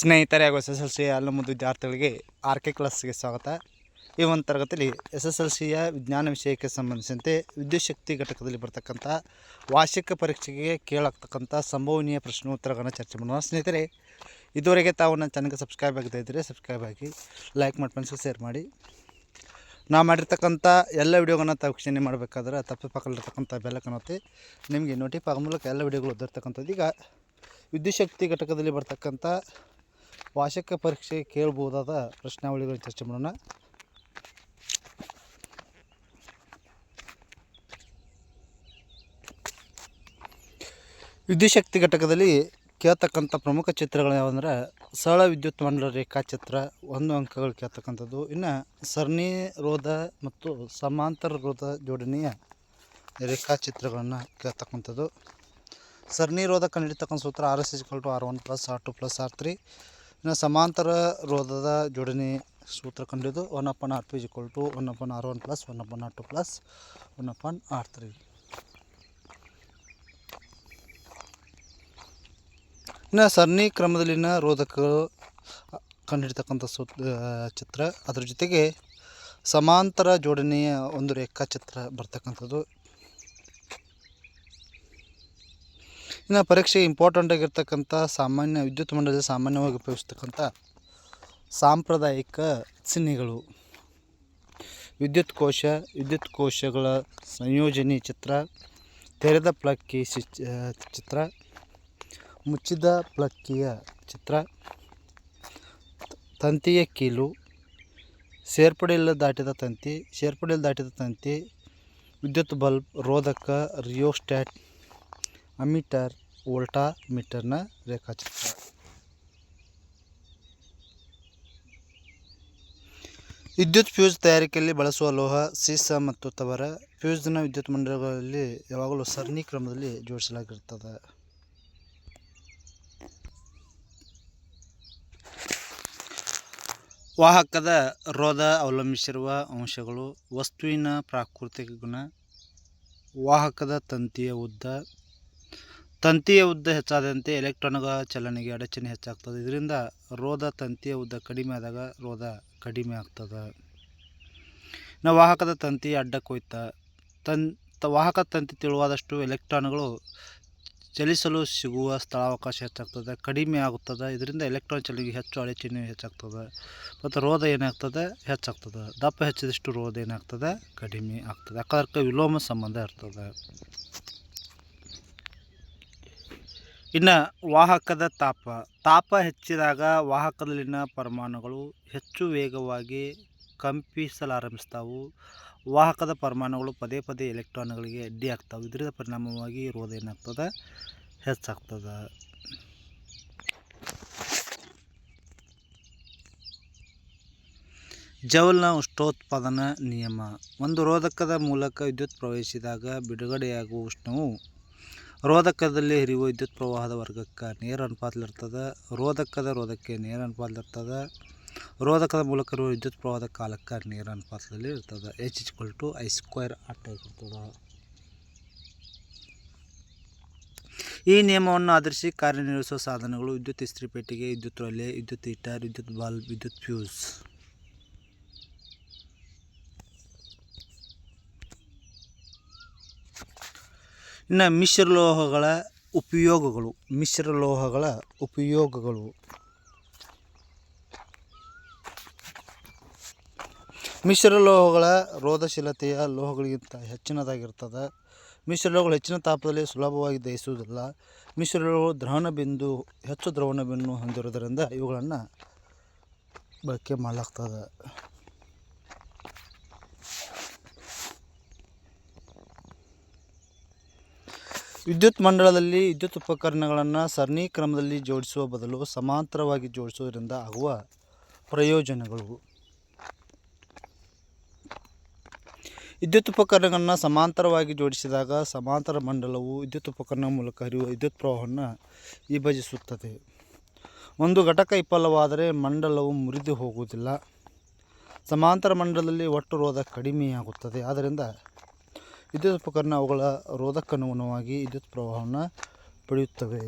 ಸ್ನೇಹಿತರೆ ಹಾಗೂ S S L C ಎಲ್ಲ ಮುದ್ದು ವಿದ್ಯಾರ್ಥಿಗಳಿಗೆ ಆರ್ ಕೆ ಕ್ಲಾಸ್ಗೆ ಸ್ವಾಗತ. ಈ ಒಂದು ತರಗತಿಯಲ್ಲಿ ಎಸ್ ಎಸ್ ಎಲ್ ಸಿಯ ವಿಜ್ಞಾನ ವಿಷಯಕ್ಕೆ ಸಂಬಂಧಿಸಿದಂತೆ ವಿದ್ಯುತ್ ಶಕ್ತಿ ಘಟಕದಲ್ಲಿ ಬರ್ತಕ್ಕಂಥ ವಾರ್ಷಿಕ ಪರೀಕ್ಷೆಗೆ ಕೇಳಾಗ್ತಕ್ಕಂಥ ಸಂಭವನೀಯ ಪ್ರಶ್ನೋತ್ತರಗಳನ್ನು ಚರ್ಚೆ ಮಾಡೋಣ. ಸ್ನೇಹಿತರೆ, ಇದುವರೆಗೆ ತಾವು ನನ್ನ ಚಾನಲ್ಗೆ ಸಬ್ಸ್ಕ್ರೈಬ್ ಆಗದೇ ಇದ್ದರೆ ಸಬ್ಸ್ಕ್ರೈಬ್ ಆಗಿ, ಲೈಕ್ ಮಾಡಿ ಫ್ರೆಂಡ್ಸ್ಗೆ ಶೇರ್ ಮಾಡಿ. ನಾವು ಮಾಡಿರ್ತಕ್ಕಂಥ ಎಲ್ಲ ವಿಡಿಯೋಗಳನ್ನ ತಾವು ಮಾಡಬೇಕಾದ್ರೆ ತಪ್ಪು ಪಕ್ಕದಲ್ಲಿರ್ತಕ್ಕಂಥ ಬೆಲ್ಲಕ್ಕನ್ನು ಒತ್ತಿ, ನಿಮಗೆ ನೋಟಿಫ್ ಆಗೋ ಮೂಲಕ ಎಲ್ಲ ವಿಡಿಯೋಗಳು ಓದಿರ್ತಕ್ಕಂಥದ್ದು ಈಗ ವಿದ್ಯುತ್ ಶಕ್ತಿ ಘಟಕದಲ್ಲಿ ಬರ್ತಕ್ಕಂಥ ವಾರ್ಷಿಕ ಪರೀಕ್ಷೆ ಕೇಳಬಹುದಾದ ಪ್ರಶ್ನಾವಳಿಗಳ ಚರ್ಚೆ ಮಾಡೋಣ. ವಿದ್ಯುತ್ ಶಕ್ತಿ ಘಟಕದಲ್ಲಿ ಕೇಳ್ತಕ್ಕಂಥ ಪ್ರಮುಖ ಚಿತ್ರಗಳು ಯಾವಂದ್ರೆ ಸರಳ ವಿದ್ಯುತ್ ಮಂಡಲ ರೇಖಾಚಿತ್ರ ಒಂದು ಅಂಕಗಳು ಕೇಳ್ತಕ್ಕಂಥದ್ದು. ಇನ್ನು ಸರಣಿ ರೋಧ ಮತ್ತು ಸಮಾಂತರ ರೋಧ ಜೋಡಣೆಯ ರೇಖಾಚಿತ್ರಗಳನ್ನು ಕೇಳ್ತಕ್ಕಂಥದ್ದು. ಸರಣಿ ರೋಧ ಕಂಡಿಡ್ತಕ್ಕಂಥ ಸೂತ್ರ R S is equal to R one plus R two plus R three ಇನ್ನು ಸಮಾಂತರ ರೋಧದ ಜೋಡಣೆ ಸೂತ್ರ ಕಂಡಿದ್ದು one upon R two is equal to one upon R one plus one upon R two plus one upon R three. ಇನ್ನು ಸರಣಿ ಕ್ರಮದಲ್ಲಿನ ರೋಧಕಗಳು ಕಂಡಿಡ್ತಕ್ಕಂಥ ಸೂ ಚಿತ್ರ. ಅದ್ರ ಜೊತೆಗೆ ಸಮಾಂತರ ಜೋಡಣೆಯ ಒಂದು ರೇಖಾಚಿತ್ರ ಬರ್ತಕ್ಕಂಥದ್ದು. ಇನ್ನು ಪರೀಕ್ಷೆಗೆ ಇಂಪಾರ್ಟೆಂಟ್ ಆಗಿರ್ತಕ್ಕಂಥ ಸಾಮಾನ್ಯ ವಿದ್ಯುತ್ ಮಂಡಲದಲ್ಲಿ ಸಾಮಾನ್ಯವಾಗಿ ಉಪಯೋಗಿಸ್ತಕ್ಕಂಥ ಸಾಂಪ್ರದಾಯಿಕ ಚಿಹ್ನೆಗಳು. ವಿದ್ಯುತ್ ಕೋಶ, ವಿದ್ಯುತ್ ಕೋಶಗಳ ಸಂಯೋಜನೆ ಚಿತ್ರ, ತೆರೆದ ಪ್ಲಕ್ಕಿ ಚಿತ್ರ, ಮುಚ್ಚಿದ ಪ್ಲಕ್ಕಿಯ ಚಿತ್ರ, ತಂತಿಯ ಕೀಲು ಸೇರ್ಪಡೆಯಲ್ಲಿ ದಾಟಿದ ತಂತಿ ಸೇರ್ಪಡೆಯಲ್ಲಿ ದಾಟಿದ ತಂತಿ, ವಿದ್ಯುತ್ ಬಲ್ಬ್, ರೋಧಕ ರಿಯೋಸ್ಟ್ಯಾಟ್ ಅಮೀಟರ್ ವೋಲ್ಟಾ ಮೀಟರ್ನ ರೇಖಾಚಿತ್ರ. ವಿದ್ಯುತ್ ಫ್ಯೂಸ್ ತಯಾರಿಕೆಯಲ್ಲಿ ಬಳಸುವ ಲೋಹ, ಸೀಸ ಮತ್ತು ತವರ ಫ್ಯೂಸ್ನ ವಿದ್ಯುತ್ ಮಂಡಲಗಳಲ್ಲಿ ಯಾವಾಗಲೂ ಸರಣಿ ಕ್ರಮದಲ್ಲಿ ಜೋಡಿಸಲಾಗಿರ್ತದೆ ವಾಹಕದ ರೋಧ ಅವಲಂಬಿಸಿರುವ ಅಂಶಗಳು ವಸ್ತುವಿನ ಪ್ರಾಕೃತಿಕ ಗುಣ, ವಾಹಕದ ತಂತಿಯ ಉದ್ದ ತಂತಿಯ ಉದ್ದ ಹೆಚ್ಚಾದಂತೆ ಎಲೆಕ್ಟ್ರಾನ್ಗಳ ಚಲನೆಗೆ ಅಡಚಣೆ ಹೆಚ್ಚಾಗ್ತದೆ. ಇದರಿಂದ ರೋಧ ತಂತಿಯ ಉದ್ದ ಕಡಿಮೆ ಆದಾಗ ರೋಧ ಕಡಿಮೆ ಆಗ್ತದೆ. ನಾವು ವಾಹಕದ ತಂತಿ ಅಡ್ಡಕ್ಕೋಯ್ತ ತನ್, ತ- ವಾಹಕ ತಂತಿ ತೆಳುವಾದಷ್ಟು ಎಲೆಕ್ಟ್ರಾನ್ಗಳು ಚಲಿಸಲು ಸಿಗುವ ಸ್ಥಳಾವಕಾಶ ಹೆಚ್ಚಾಗ್ತದೆ. ಕಡಿಮೆ ಆಗುತ್ತದೆ. ಇದರಿಂದ ಎಲೆಕ್ಟ್ರಾನ್ ಚಲನೆಗೆ ಹೆಚ್ಚು ಅಡಚಣೆ ಹೆಚ್ಚಾಗ್ತದೆ. ಮತ್ತು ರೋಧ ಏನಾಗ್ತದೆ? ಹೆಚ್ಚಾಗ್ತದೆ. ದಪ್ಪ ಹೆಚ್ಚಿದಷ್ಟು ರೋಧ ಏನಾಗ್ತದೆ? ಕಡಿಮೆ ಆಗ್ತದೆ. ಅಕ್ಕದಕ್ಕೆ ವಿಲೋಮ ಸಂಬಂಧ ಇರ್ತದೆ. ಇನ್ನು ವಾಹಕದ ತಾಪ. ತಾಪ ಹೆಚ್ಚಿದಾಗ ವಾಹಕದಲ್ಲಿನ ಪರಮಾಣುಗಳು ಹೆಚ್ಚು ವೇಗವಾಗಿ ಕಂಪಿಸಲಾರಂಭಿಸ್ತಾವು. ವಾಹಕದ ಪರಮಾಣುಗಳು ಪದೇ ಪದೇ ಎಲೆಕ್ಟ್ರಾನ್ಗಳಿಗೆ ಅಡ್ಡಿ ಆಗ್ತಾವೆ. ಇದರಿಂದ ಪರಿಣಾಮವಾಗಿ ರೋಧ ಏನಾಗ್ತದೆ? ಹೆಚ್ಚಾಗ್ತದೆ. ಜವಲ್ನ ಉಷ್ಣೋತ್ಪಾದನಾ ನಿಯಮ. ಒಂದು ರೋಧಕದ ಮೂಲಕ ವಿದ್ಯುತ್ ಪ್ರವೇಶಿಸಿದಾಗ ಬಿಡುಗಡೆಯಾಗುವ ಉಷ್ಣವು ರೋಧಕದಲ್ಲಿ ಹರಿಯುವ ವಿದ್ಯುತ್ ಪ್ರವಾಹದ ವರ್ಗಕ್ಕೆ ನೇರ ಅನುಪಾತದಲ್ಲಿರ್ತದೆ ರೋಧಕದ ರೋಧಕ್ಕೆ ನೇರ ಅನುಪಾತದಲ್ಲಿರ್ತದೆ ರೋಧಕದ ಮೂಲಕ ಇರುವ ವಿದ್ಯುತ್ ಪ್ರವಾಹದ ಕಾಲಕ್ಕೆ ನೇರ ಅನುಪಾತದಲ್ಲಿ ಇರ್ತದೆ. H equal to I square at ಆಗಿರ್ತದೆ. ಈ ನಿಯಮವನ್ನು ಆಧರಿಸಿ ಕಾರ್ಯನಿರ್ವಹಿಸುವ ಸಾಧನಗಳು ವಿದ್ಯುತ್ ಇಸ್ತ್ರಿ ಪೆಟ್ಟಿಗೆ, ವಿದ್ಯುತ್ ರೊಲೆ ವಿದ್ಯುತ್ ಹೀಟರ್, ವಿದ್ಯುತ್ ಬಲ್ಬ್, ವಿದ್ಯುತ್ ಫ್ಯೂಸ್. ಇನ್ನು ಮಿಶ್ರಲೋಹಗಳ ಉಪಯೋಗಗಳು ಮಿಶ್ರಲೋಹಗಳ ಉಪಯೋಗಗಳು. ಮಿಶ್ರಲೋಹಗಳ ರೋಧಶೀಲತೆಯ ಲೋಹಗಳಿಗಿಂತ ಹೆಚ್ಚಿನದಾಗಿರ್ತದೆ. ಮಿಶ್ರಲೋಹಗಳು ಹೆಚ್ಚಿನ ತಾಪದಲ್ಲಿ ಸುಲಭವಾಗಿ ದಹಿಸುವುದಿಲ್ಲ. ಮಿಶ್ರಲೋಹಗಳು ದ್ರವಣ ಬಿಂದು ಹೆಚ್ಚು ದ್ರವಣ ಬಿಂದು ಹೊಂದಿರುವುದರಿಂದ ಇವುಗಳನ್ನು ಬಳಕೆ ಮಾಡಲಾಗ್ತದೆ. ವಿದ್ಯುತ್ ಮಂಡಳದಲ್ಲಿ ವಿದ್ಯುತ್ ಉಪಕರಣಗಳನ್ನು ಸರಣಿ ಕ್ರಮದಲ್ಲಿ ಜೋಡಿಸುವ ಬದಲು ಸಮಾಂತರವಾಗಿ ಜೋಡಿಸುವುದರಿಂದ ಆಗುವ ಪ್ರಯೋಜನಗಳು. ವಿದ್ಯುತ್ ಉಪಕರಣಗಳನ್ನು ಸಮಾಂತರವಾಗಿ ಜೋಡಿಸಿದಾಗ ಸಮಾಂತರ ಮಂಡಲವು ವಿದ್ಯುತ್ ಉಪಕರಣ ಮೂಲಕ ಹರಿಯುವ ವಿದ್ಯುತ್ ಪ್ರವಾಹವನ್ನು ವಿಭಜಿಸುತ್ತದೆ. ಒಂದು ಘಟಕ ವಿಫಲವಾದರೆ ಮಂಡಲವು ಮುರಿದು ಹೋಗುವುದಿಲ್ಲ. ಸಮಾಂತರ ಮಂಡಲದಲ್ಲಿ ಒಟ್ಟು ರೋಧ ಕಡಿಮೆಯಾಗುತ್ತದೆ. ಆದ್ದರಿಂದ ವಿದ್ಯುತ್ ಉಪಕರಣ ಅವುಗಳ ರೋಧಕ್ಕನುಗುಣವಾಗಿ ವಿದ್ಯುತ್ ಪ್ರವಾಹವನ್ನು ಪಡೆಯುತ್ತವೆ.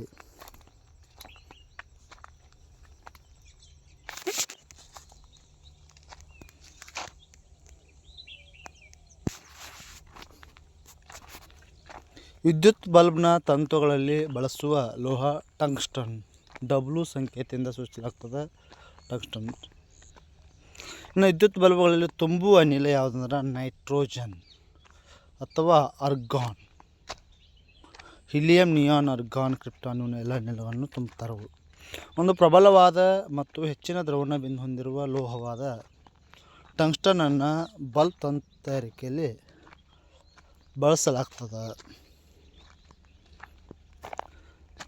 ವಿದ್ಯುತ್ ಬಲ್ಬ್ನ ತಂತುಗಳಲ್ಲಿ ಬಳಸುವ ಲೋಹ ಟಂಗ್ಸ್ಟನ್ ಡಬ್ಲ್ಯೂ ಸಂಕೇತದಿಂದ ಸೃಷ್ಟಿಯಾಗ್ತದೆ ಟಂಗ್ಸ್ಟನ್. ಇನ್ನು ವಿದ್ಯುತ್ ಬಲ್ಬ್ಗಳಲ್ಲಿ ತುಂಬುವ ಅನಿಲ ಯಾವುದಂದ್ರೆ ನೈಟ್ರೋಜನ್. ಅಥವಾ argon. Helium neon argon krypton ಎಲ್ಲ ನೆಲವನ್ನು ತುಂಬುತ್ತಾರೆ ಒಂದು ಪ್ರಬಲವಾದ ಮತ್ತು ಹೆಚ್ಚಿನ ದ್ರವಣ ಬಿಂದು ಹೊಂದಿರುವ ಲೋಹವಾದ ಟಂಗ್ಸ್ಟನನ್ನು ಬಲ್ಬ್ ತಂತು ತಯಾರಿಕೆಯಲ್ಲಿ ಬಳಸಲಾಗ್ತದೆ.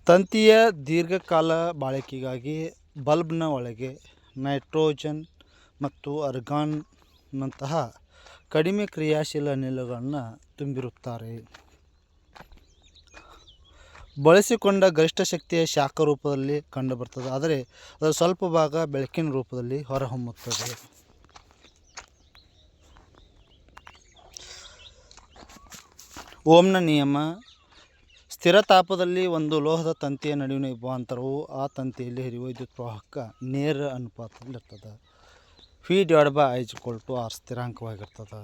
ತಂತಿಯ ದೀರ್ಘಕಾಲ ಬಾಳಿಕೆಗಾಗಿ ಬಲ್ಬ್ನ ಒಳಗೆ ನೈಟ್ರೋಜನ್ ಮತ್ತು ಅರ್ಗಾನ್ನಂತಹ ಕಡಿಮೆ ಕ್ರಿಯಾಶೀಲ ಅನಿಲಗಳನ್ನು ತುಂಬಿರುತ್ತಾರೆ. ಬಳಸಿಕೊಂಡ ಗರಿಷ್ಠ ಶಕ್ತಿಯ ಶಾಖ ರೂಪದಲ್ಲಿ ಕಂಡುಬರ್ತದೆ. ಆದರೆ ಅದರ ಸ್ವಲ್ಪ ಭಾಗ ಬೆಳಕಿನ ರೂಪದಲ್ಲಿ ಹೊರಹೊಮ್ಮುತ್ತದೆ. ಓಮ್ನ ನಿಯಮ, ಸ್ಥಿರ ತಾಪದಲ್ಲಿ ಒಂದು ಲೋಹದ ತಂತಿಯ ನಡುವಿನ ವಿಭಾಂತರವು ಆ ತಂತಿಯಲ್ಲಿ ಹರಿಯುವ ವಿದ್ಯುತ್ ಪ್ರವಾಹಕ್ಕೆ ನೇರ ಅನುಪಾತದಲ್ಲಿರ್ತದೆ V divide by I equal to R ಸ್ಥಿರಾಂಕವಾಗಿರ್ತದೆ.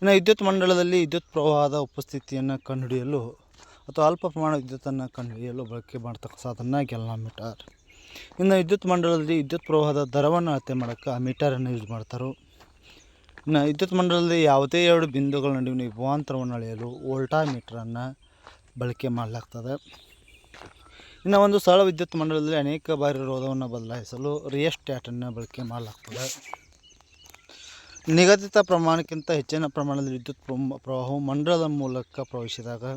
ಇನ್ನು ವಿದ್ಯುತ್ ಮಂಡಲದಲ್ಲಿ ವಿದ್ಯುತ್ ಪ್ರವಾಹದ ಉಪಸ್ಥಿತಿಯನ್ನು ಕಂಡುಹಿಡಿಯಲು ಅಥವಾ ಅಲ್ಪ ಪ್ರಮಾಣ ವಿದ್ಯುತ್ತನ್ನು ಕಂಡುಹಿಡಿಯಲು ಬಳಕೆ ಮಾಡ್ತಕ್ಕ ಸಾಧನ ಗೆಲ್ನಾಮೀಟರ್ ಇನ್ನು ವಿದ್ಯುತ್ ಮಂಡಲದಲ್ಲಿ ವಿದ್ಯುತ್ ಪ್ರವಾಹದ ದರವನ್ನು ಅಳತೆ ಮಾಡೋಕ್ಕೆ ಆ ಮೀಟರನ್ನು ಯೂಸ್ ಮಾಡ್ತಾರೆ. ಇನ್ನು ವಿದ್ಯುತ್ ಮಂಡಲದಲ್ಲಿ ಯಾವುದೇ ಎರಡು ಬಿಂದುಗಳ ನಡುವಿನ ವಿಭವಾಂತರವನ್ನು ಅಳೆಯಲು ವೋಲ್ಟಾ ಮೀಟ್ರನ್ನು ಬಳಕೆ ಮಾಡಲಾಗ್ತದೆ. ಇನ್ನು ಒಂದು ಸರಳ ವಿದ್ಯುತ್ ಮಂಡಲದಲ್ಲಿ ಅನೇಕ ಬಾರಿ ರೋಧವನ್ನು ಬದಲಾಯಿಸಲು ರಿಯಸ್ಟ್ಯಾಟನ್ನು ಬಳಕೆ ಮಾಡಲಾಗ್ತದೆ. ನಿಗದಿತ ಪ್ರಮಾಣಕ್ಕಿಂತ ಹೆಚ್ಚಿನ ಪ್ರಮಾಣದಲ್ಲಿ ವಿದ್ಯುತ್ ಪ್ರವಾಹವು ಮಂಡಲದ ಮೂಲಕ ಪ್ರವೇಶಿಸಿದಾಗ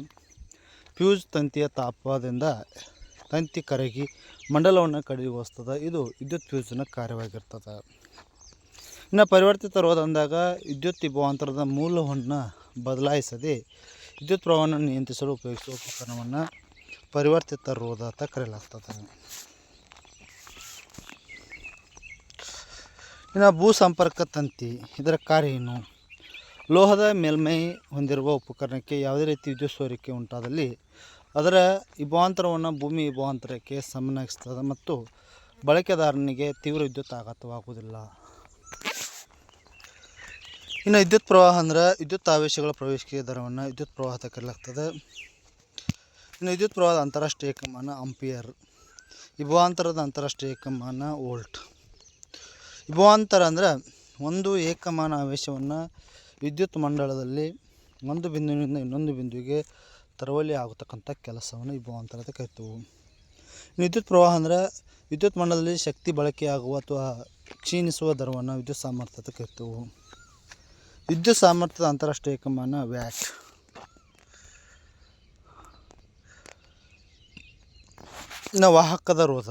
ಫ್ಯೂಸ್ ತಂತಿಯ ತಾಪದಿಂದ ತಂತಿ ಕರಗಿ ಮಂಡಲವನ್ನು ಕಡಿಗೊಳಿಸ್ತದೆ ಇದು ವಿದ್ಯುತ್ ಫ್ಯೂಸ್ನ ಕಾರ್ಯವಾಗಿರ್ತದೆ. ಇನ್ನು ಪರಿವರ್ತಿತ ರೋಧ ಅಂದಾಗ ವಿದ್ಯುತ್ ವಿಭವಾಂತರದ ಮೂಲವನ್ನು ಬದಲಾಯಿಸದೆ ವಿದ್ಯುತ್ ಪ್ರವಾಹವನ್ನು ನಿಯಂತ್ರಿಸಲು ಉಪಯೋಗಿಸುವ ಉಪಕರಣವನ್ನು ಪರಿವರ್ತಿತ ರೋಧ ಅಂತ ಕರೆಯಲಾಗ್ತದೆ ಇನ್ನು ಭೂ ಸಂಪರ್ಕ ತಂತಿ, ಇದರ ಕಾರ್ಯ ಏನು ಲೋಹದ ಮೇಲ್ಮೈ ಹೊಂದಿರುವ ಉಪಕರಣಕ್ಕೆ ಯಾವುದೇ ರೀತಿ ವಿದ್ಯುತ್ ಸೋರಿಕೆ ಉಂಟಾದಲ್ಲಿ ಅದರ ವಿಭಾಂತರವನ್ನು ಭೂಮಿ ವಿಭಾಂತರಕ್ಕೆ ಸಮನಾಗಿಸ್ತದೆ ಮತ್ತು ಬಳಕೆದಾರನಿಗೆ ತೀವ್ರ ವಿದ್ಯುತ್ ಆಘಾತವಾಗುವುದಿಲ್ಲ. ಇನ್ನು ವಿದ್ಯುತ್ ಪ್ರವಾಹ ಅಂದರೆ ವಿದ್ಯುತ್ ಆವೇಶಗಳ ಪ್ರವೇಶಿಕೆ ದರವನ್ನು ವಿದ್ಯುತ್ ಪ್ರವಾಹ ಕರೆಯಲಾಗ್ತದೆ. ಇನ್ನು ವಿದ್ಯುತ್ ಪ್ರವಾಹದ ಅಂತಾರಾಷ್ಟ್ರೀಯ ಏಕಮಾನ ಅಂಪಿಯರ್. ವಿಭವಾಂತರದ ಅಂತಾರಾಷ್ಟ್ರೀಯ ಏಕಮಾನ ವೋಲ್ಟ್. ವಿಭವಾಂತರ ಅಂದರೆ ಒಂದು ಏಕಮಾನ ಆವೇಶವನ್ನು ವಿದ್ಯುತ್ ಮಂಡಲದಲ್ಲಿ ಒಂದು ಬಿಂದುವಿನಿಂದ ಇನ್ನೊಂದು ಬಿಂದುವಿಗೆ ತರುವಲ್ಲಿ ಆಗತಕ್ಕಂಥ ಕೆಲಸವನ್ನು ವಿಭವಾಂತರ ಅಂತ ವಿದ್ಯುತ್ ಪ್ರವಾಹ ಅಂದರೆ ವಿದ್ಯುತ್ ಮಂಡಲದಲ್ಲಿ ಶಕ್ತಿ ಬಳಕೆಯಾಗುವ ಅಥವಾ ಕ್ಷೀಣಿಸುವ ದರವನ್ನು ವಿದ್ಯುತ್ ಸಾಮರ್ಥ್ಯ ಅಂತ ಕರಿತೀವಿ. ವಿದ್ಯುತ್ ಸಾಮರ್ಥ್ಯದ ಅಂತಾರಾಷ್ಟ್ರೀಯ ಏಕಮಾನ ವ್ಯಾಟ್. ಇನ್ನು ವಾಹಕದ ರೋಧ.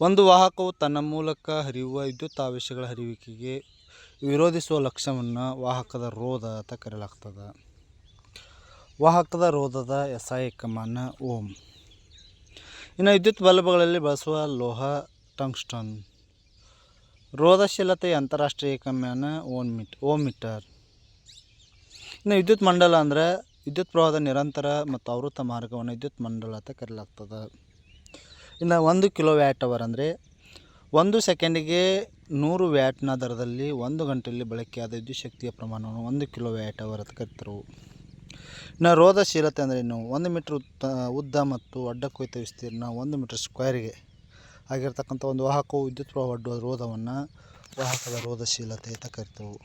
ಒಂದು ವಾಹಕವು ತನ್ನ ಮೂಲಕ ಹರಿಯುವ ವಿದ್ಯುತ್ ಆವೇಶಗಳ ಹರಿಯುವಿಕೆಗೆ ವಿರೋಧಿಸುವ ಲಕ್ಷ್ಯವನ್ನು ವಾಹಕದ ರೋಧ ಅಂತ ಕರೆಯಲಾಗ್ತದೆ. ವಾಹಕದ ರೋಧದ ಎಸ್ಐ ಏಕಮಾನ ಓಮ್. ಇನ್ನು ವಿದ್ಯುತ್ ಬಲ್ಬ್ಗಳಲ್ಲಿ ಬಳಸುವ ಲೋಹ ಟಂಗ್ಸ್ಟನ್. ರೋಧಶೀಲತೆ ಅಂತಾರಾಷ್ಟ್ರೀಯ ಏಕಮಾನ ಓನ್ ಮೀಟ್ ಓಮ್ ಮೀಟರ್ ಇನ್ನು ವಿದ್ಯುತ್ ಮಂಡಲ ಅಂದರೆ ವಿದ್ಯುತ್ ಪ್ರವಾಹದ ನಿರಂತರ ಮತ್ತು ಆವೃತ್ತ ಮಾರ್ಗವನ್ನು ವಿದ್ಯುತ್ ಮಂಡಲ ಅಂತ ಕರೆಯಲಾಗ್ತದೆ. ಇನ್ನು ಒಂದು ಕಿಲೋ ವ್ಯಾಟ್ ಅವರ್ ಅಂದರೆ ಒಂದು ಸೆಕೆಂಡಿಗೆ ನೂರು ವ್ಯಾಟ್ನ ದರದಲ್ಲಿ ಒಂದು ಗಂಟೆಯಲ್ಲಿ ಬಳಕೆಯಾದ ವಿದ್ಯುತ್ ಶಕ್ತಿಯ ಪ್ರಮಾಣವನ್ನು ಒಂದು ಕಿಲೋ ವ್ಯಾಟ್ ಅವರ್ ಅಂತ ಕರೀತಾರೆ. ಇನ್ನು ರೋಧಶೀಲತೆ ಅಂದರೆ ಏನು ಒಂದು ಮೀಟ್ರ್ ಉದ್ದ ಉದ್ದ ಮತ್ತು ಅಡ್ಡ ಕೊಯ್ತ ವಿಸ್ತೀರ್ಣ ಒಂದು ಮೀಟ್ರ್ ಸ್ಕ್ವೇರ್ಗೆ ಆಗಿರ್ತಕ್ಕಂಥ ಒಂದು ವಾಹಕವು ವಿದ್ಯುತ್ ಪ್ರವಾಹ ಒಡ್ಡುವ ರೋಧವನ್ನು ವಾಹಕದ ರೋಧಶೀಲತೆ ಅಂತ ಕರಿತೇವೆ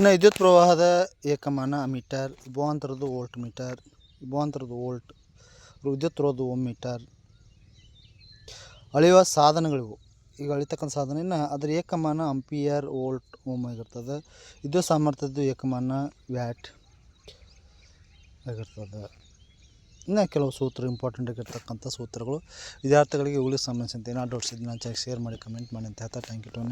ಇನ್ನು ವಿದ್ಯುತ್ ಪ್ರವಾಹದ ಏಕಮಾನ ಮೀಟರ್ ವಿಭವಾಂತರದ್ದು ವೋಲ್ಟ್ ಮೀಟರ್ ವಿಭವಾಂತರದ್ದು ವೋಲ್ಟ್, ವಿದ್ಯುತ್ ರೋಧ ಓಮ್ ಮೀಟರ್. ಅಳೆಯುವ ಸಾಧನಗಳಿವು. ಈಗ ಅಳಿತಕ್ಕಂಥ ಸಾಧನ ಅದರ ಏಕಮಾನ ಅಂಪಿಯರ್ ವೋಲ್ಟ್, ಓಮ್ ಆಗಿರ್ತದೆ. ವಿದ್ಯುತ್ ಸಾಮರ್ಥ್ಯದ್ದು ಏಕಮಾನ ವ್ಯಾಟ್ ಆಗಿರ್ತದೆ. ಇನ್ನು ಕೆಲವು ಸೂತ್ರ ಇಂಪಾರ್ಟೆಂಟ್ ಆಗಿರ್ತಕ್ಕಂಥ ಸೂತ್ರಗಳು ವಿದ್ಯಾರ್ಥಿಗಳಿಗೆ ಇವುಗಳಿಗೆ ಸಂಬಂಧಿಸಿದಂತೆ ಏನಾದ್ರು ನಾನು ಶೇರ್ ಮಾಡಿ ಕಮೆಂಟ್ ಮಾಡಿ ಅಂತ ಹೇಳ್ತಾ ಥ್ಯಾಂಕ್ ಯು ಟು